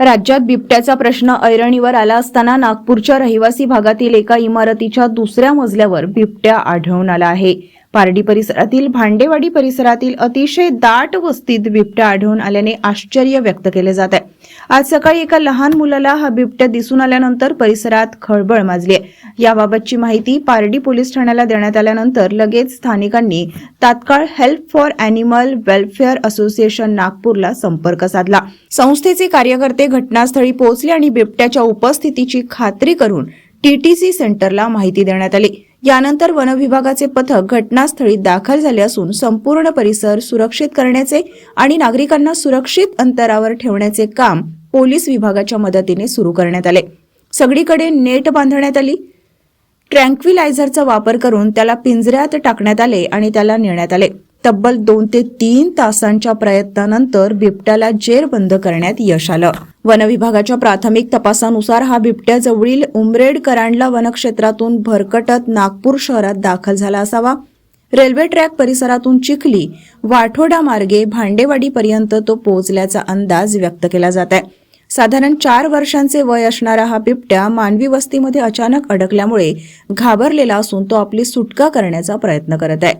राज्यात बिबट्याचा प्रश्न ऐरणीवर आला असताना नागपूरच्या रहिवासी भागातील एका इमारतीच्या दुसऱ्या मजल्यावर बिबट्या आढळून आला आहे. पारडी परिसरातील भांडेवाडी परिसरातील अतिशय दाट वस्तीत बिबट्या आढळून आल्याने आश्चर्य व्यक्त केले जात आहे. आज सकाळी एका लहान मुलाला हा बिबट्या दिसून आल्यानंतर परिसरात खळबळ माजली आहे. याबाबतची माहिती पारडी पोलीस ठाण्याला देण्यात आल्यानंतर लगेच स्थानिकांनी तात्काळ help for animal welfare association नागपूरला संपर्क साधला. संस्थेचे कार्यकर्ते घटनास्थळी पोहोचले आणि बिबट्याच्या उपस्थितीची खात्री करून टीटीसी सेंटरला माहिती देण्यात आली. यानंतर वनविभागाचे पथक घटनास्थळी दाखल झाले असून संपूर्ण परिसर सुरक्षित करण्याचे आणि नागरिकांना सुरक्षित अंतरावर ठेवण्याचे काम पोलीस विभागाच्या मदतीने सुरू करण्यात आले. सगळीकडे नेट बांधण्यात आली. ट्रँक्विलायझरचा वापर करून त्याला पिंजऱ्यात टाकण्यात आले आणि त्याला नेण्यात आले. तब्बल दोन ते तीन तासांच्या प्रयत्नानंतर बिबट्याला जेरबंद करण्यात यश आलं. वनविभागाच्या प्राथमिक तपासानुसार हा बिबट्या जवळील उमरेड करांडला वनक्षेत्रातून भरकटत नागपूर शहरात दाखल झाला असावा. रेल्वे ट्रॅक परिसरातून चिखली वाठोडा मार्गे भांडेवाडीपर्यंत तो पोहोचल्याचा अंदाज व्यक्त केला जात आहे. साधारण चार वर्षांचे वय असणारा हा बिबट्या मानवी वस्तीमध्ये अचानक अडकल्यामुळे घाबरलेला असून तो आपली सुटका करण्याचा प्रयत्न करत आहे.